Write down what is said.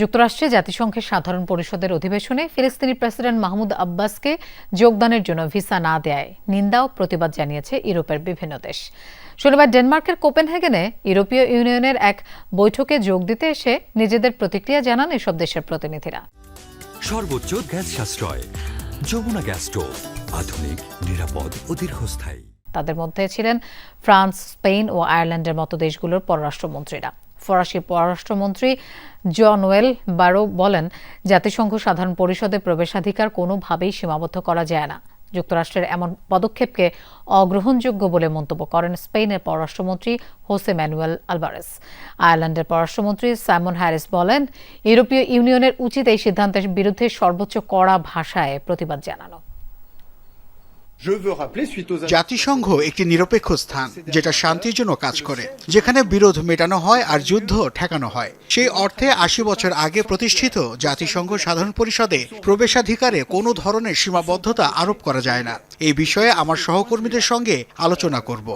যুক্তরাষ্ট্রে জাতিসংঘের সাধারণ পরিষদের অধিবেশনে ফিলিস্তিনি প্রেসিডেন্ট মাহমুদ আব্বাসকে যোগদানের জন্য ভিসা না দেয় নিন্দা ও প্রতিবাদ জানিয়েছে ইউরোপের বিভিন্ন দেশ। শনিবার ডেনমার্কের কোপেনহেগেনে ইউরোপীয় ইউনিয়নের এক বৈঠকে যোগ দিতে এসে নিজেদের প্রতিক্রিয়া জানান এসব দেশের প্রতিনিধিরা। সর্বোচ্চ গ্যাস সাশ্রয় যমুনা গ্যাস স্টোভ আধুনিক নিরাপদ ও দীর্ঘস্থায়ী। তাদের মধ্যে ছিলেন ফ্রান্স স্পেন ও আয়ারল্যান্ডের মতো দেশগুলোর পররাষ্ট্রমন্ত্রীরা। ফরাসি পররাষ্ট্রমন্ত্রী জনওয়েল বারো বলেন, জাতিসংঘ সাধারণ পরিষদে প্রবেশাধিকার কোনোভাবেই সীমাবদ্ধ করা যায় না। যুক্তরাষ্ট্রের এমন পদক্ষেপকে অগ্রহণযোগ্য বলে মন্তব্য করেন স্পেনের পররাষ্ট্রমন্ত্রী হোসে ম্যানুয়েল আলভারেস। আয়ারল্যান্ডের পররাষ্ট্রমন্ত্রী সাইমন হ্যারিস বলেন, ইউরোপীয় ইউনিয়নের উচিত এই সিদ্ধান্তের বিরুদ্ধে সর্বোচ্চ কড়া ভাষায় প্রতিবাদ জানানো। জাতিসংঘ একটি নিরপেক্ষ স্থান যেটা শান্তির জন্য কাজ করে যেখানে বিরোধ মেটানো হয় আর যুদ্ধ ঠেকানো হয় সেই অর্থে আশি বছর আগে প্রতিষ্ঠিত জাতিসংঘ সাধারণ পরিষদে প্রবেশাধিকারে কোনো ধরনের সীমাবদ্ধতা আরোপ করা যায় না এই বিষয়ে আমার সহকর্মীদের সঙ্গে আলোচনা করব.